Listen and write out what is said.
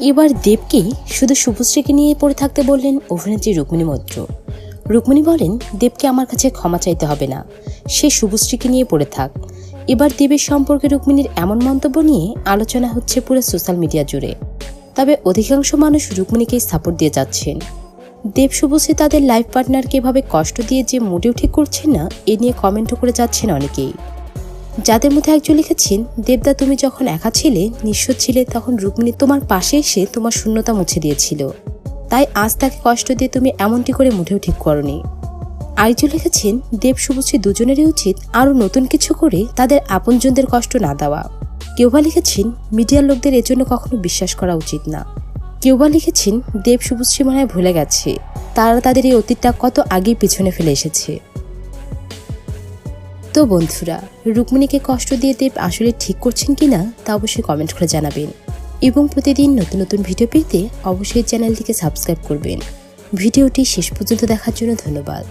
এবার দেবকে শুধু শুভশ্রীকে নিয়ে পড়ে থাকতে বললেন অভিনেত্রী রুক্মিণী মৈত্র। রুক্মিণী বলেন, দেবকে আমার কাছে ক্ষমা চাইতে হবে না। সে শুভশ্রীকে নিয়ে পড়ে থাক। এবার দেবের সম্পর্কে রুক্মিণীর এমন মন্তব্য নিয়ে আলোচনা হচ্ছে পুরো সোশ্যাল মিডিয়া জুড়ে। তবে অধিকাংশ মানুষ রুক্মিণীকেই সাপোর্ট দিয়ে যাচ্ছেন। দেব শুভশ্রী তাদের লাইফ পার্টনারকে এভাবে কষ্ট দিয়ে যে মোটেও ঠিক করছেন না, এ নিয়ে কমেন্টও করে যাচ্ছেন অনেকেই। যাদের মধ্যে একজন লিখেছেন, দেবদা তুমি যখন একা ছিলে নিঃস্ব ছিলে, তখন রুক্মিণী তোমার পাশে এসে তোমার শূন্যতা মুছে দিয়েছিল। তাই আজ তাকে কষ্ট দিয়ে তুমি এমনটি করে মুঠেও ঠিক করনি। আরেকজন লিখেছেন, দেব শুভশ্রী দুজনেরই উচিত আরও নতুন কিছু করে তাদের আপনজনদের কষ্ট না দেওয়া। কেউ বা লিখেছেন, মিডিয়ার লোকদের এজন্য কখনো বিশ্বাস করা উচিত না। কেউ বা লিখেছেন, দেব শুভশ্রী মনে ভুলে গেছে। তারা তাদের এই অতীতটা কত আগেই পিছনে ফেলে এসেছে। তো বন্ধুরা, রুক্মিণীকে কষ্ট দিয়ে দেব আসলে ঠিক করছেন কিনা তা অবশ্যই কমেন্ট করে জানাবেন। এবং প্রতিদিন নতুন নতুন ভিডিও পেতে অবশ্যই চ্যানেলটিকে সাবস্ক্রাইব করবেন। ভিডিওটি শেষ পর্যন্ত দেখার জন্য ধন্যবাদ।